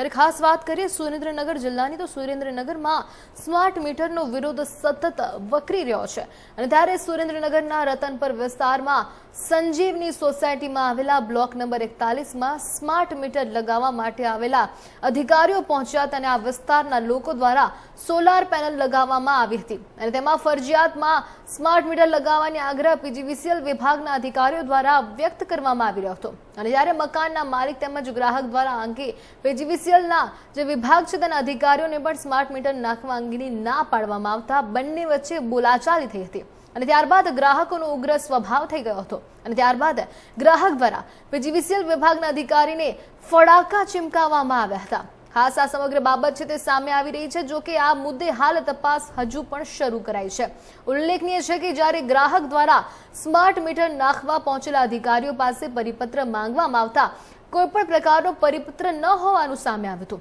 ત્યારે ખાસ વાત કરીએ સુરેન્દ્રનગર જિલ્લાની, તો સુરેન્દ્રનગરમાં સ્માર્ટ મીટરનો વિરોધ સતત વકરી રહ્યો છે. અને ત્યારે સુરેન્દ્રનગરના રતનપર વિસ્તારમાં સંજીવની સોસાયટીમાં આવેલા બ્લોક નંબર એકતાલીસમાં સ્માર્ટ મીટર લગાવવા માટે આવેલા અધિકારીઓ પહોંચ્યા અને આ વિસ્તારના લોકો દ્વારા સોલાર પેનલ લગાવવામાં આવી હતી. અને તેમાં ફરજિયાતમાં સ્માર્ટ મીટર લગાવવાની આગ્રહ પીજીવીસીએલ વિભાગના અધિકારીઓ દ્વારા વ્યક્ત કરવામાં આવી રહ્યો હતો. અને જ્યારે મકાનના માલિક તેમજ ગ્રાહક દ્વારા અંગે પીજીવીસીએલના જે વિભાગ છે તેના અધિકારીઓને પણ સ્માર્ટ મીટર નાખવા અંગેની ના પાડવામાં આવતા બંને વચ્ચે બોલાચાલી થઈ હતી. અને ત્યારબાદ ગ્રાહકોનો ઉગ્ર સ્વભાવ થઈ ગયો હતો. અને ત્યારબાદ ગ્રાહક દ્વારા પીજીવીસીએલ વિભાગના અધિકારીને ફડાકા ચીમકાવવામાં આવ્યા હતા. ખાસ આ સમગ્ર બાબત છે તે સામે આવી રહી છે, જો કે આ મુદ્દે હાલ તપાસ હજુ પણ શરૂ કરાઈ છે. ઉલ્લેખનીય છે કે જ્યારે ગ્રાહક દ્વારા સ્માર્ટ મીટર નાખવા પહોંચેલા અધિકારીઓ પાસે પરિપત્ર માંગવામાં આવતા, કોઈપણ પ્રકારનો પરિપત્ર ન હોવાનું સામે આવ્યું હતું.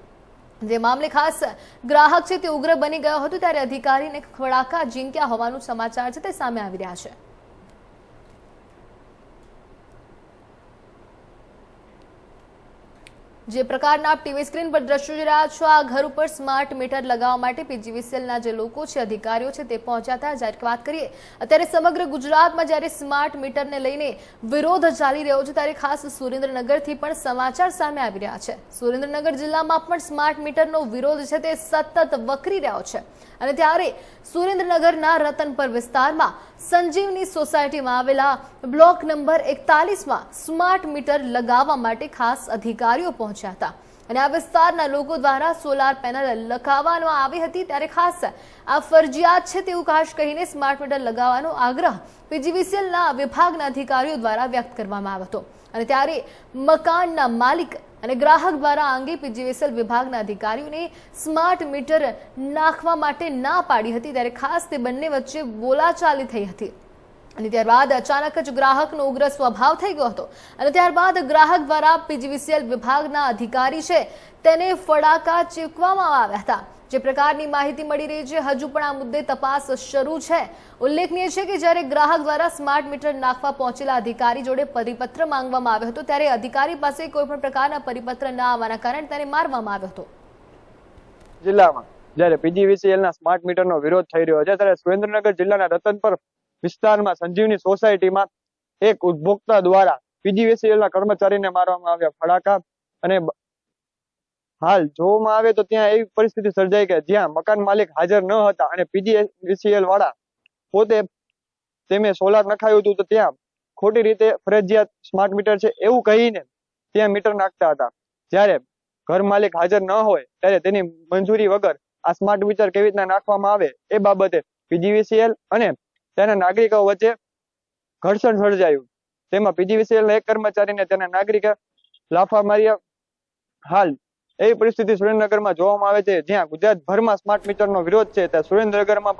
જે મામલે ખાસ ગ્રાહક છે તે ઉગ્ર બની ગયો હતો, ત્યારે અધિકારીને ખડાકા ઝીંક્યા હોવાનું સમાચાર છે તે સામે આવી રહ્યા છે. જે પ્રકારના આપ ટીવી સ્ક્રીન પર દ્રશ્યો જોઈ રહ્યા છો, આ ઘર ઉપર સ્માર્ટ મીટર લગાવવા માટે પીજીવીસીએલના જે લોકો છે, અધિકારીઓ છે, તે પહોંચ્યા હતા. જ્યારે વાત કરીએ, અત્યારે સમગ્ર ગુજરાતમાં જ્યારે સ્માર્ટ મીટરને લઈને વિરોધ ચાલી રહ્યો છે, ત્યારે ખાસ સુરેન્દ્રનગરથી પણ સમાચાર સામે આવી રહ્યા છે. સુરેન્દ્રનગર જિલ્લામાં પણ સ્માર્ટ મીટરનો વિરોધ છે, તે સતત વકરી રહ્યો છે. અને ત્યારે સુરેન્દ્રનગરના રતનપર વિસ્તારમાં સંજીવની સોસાયટીમાં આવેલા બ્લોક નંબર એકતાલીસમાં સ્માર્ટ મીટર લગાવવા માટે ખાસ અધિકારીઓ પહોંચ્યા હતા. અને આ વિસ્તારના લોકો દ્વારા સોલાર પેનલ લગાવવામાં આવી હતી. ત્યારે ખાસ આ ફરજિયાત છે તેવું ખાસ કહીને સ્માર્ટ મીટર લગાવવાનો આગ્રહ પીજીવીસીએલના વિભાગના અધિકારીઓ દ્વારા વ્યક્ત કરવામાં આવ્યો હતો. અને ત્યારે મકાનના માલિક અને ગ્રાહક દ્વારા આ અંગે પીજીવીસીએલ વિભાગના અધિકારીઓને સ્માર્ટ મીટર નાખવા માટે ના પાડી હતી. ત્યારે ખાસ તે બંને વચ્ચે બોલાચાલી થઈ હતી. અને ત્યારબાદ અચાનક જ ગ્રાહકનો ઉગ્ર સ્વભાવ થઈ ગયો હતો. અને ત્યારબાદ ગ્રાહક દ્વારા પીજીવીસીએલ વિભાગના અધિકારી છે તેને ફડાકા ચીકવામાં આવ્યા હતા. જે પ્રકારની માહિતી મળી રહી છે, હજુ પણ આ મુદ્દે તપાસ શરૂ છે. ઉલ્લેખનીય છે કે જ્યારે ગ્રાહક દ્વારા સ્માર્ટ મીટર નાખવા પહોંચેલા અધિકારી જોડે પરિપત્ર માંગવામાં આવ્યો હતો, ત્યારે અધિકારી પાસે કોઈ પણ પ્રકારના પરિપત્ર ના આવવાના કારણે તેને મારવામાં આવ્યો હતો. જિલ્લામાં જ્યારે પીજીવીસીએલ ના સ્માર્ટ મીટર નો વિરોધ થઈ રહ્યો છે, ત્યારે સુરેન્દ્રનગર જિલ્લાના રતનપર વિસ્તારમાં સંજીવની સોસાયટીમાં એક ઉપભોક્તા દ્વારા પીજીવીસીએલના કર્મચારીને મારવામાં આવ્યા ફડાકા અને હાલ જોવામાં આવે તો ત્યાં એવી પરિસ્થિતિ સર્જાઈ કે જ્યાં મકાન માલિક હાજર ન હતા અને પીજીવીસીએલ વાળા પોતે તેમે સોલાર નખાયું હતું તો ત્યાં ખોટી રીતે ફરજિયાત સ્માર્ટ મીટર છે એવું કહીને ત્યાં મીટર નાખતા હતા. જ્યારે ઘર માલિક હાજર ન હોય ત્યારે તેની મંજૂરી વગર આ સ્માર્ટ મીટર કેવી રીતના નાખવામાં આવે એ બાબતે પીજીવીસીએલ અને તેના નાગરિકો વચ્ચે ઘર્ષણ સર્જાયું. તેમાં પીજીવીસીએલ ના એક કર્મચારીને તેના નાગરિકે લાફા માર્યા હાલ એવી પરિસ્થિતિ સુરેન્દ્રનગરમાં જોવામાં આવે છે જ્યાં ગુજરાતભરમાં સ્માર્ટ મીટરનો વિરોધ છે. ત્યાં સુરેન્દ્રનગરમાં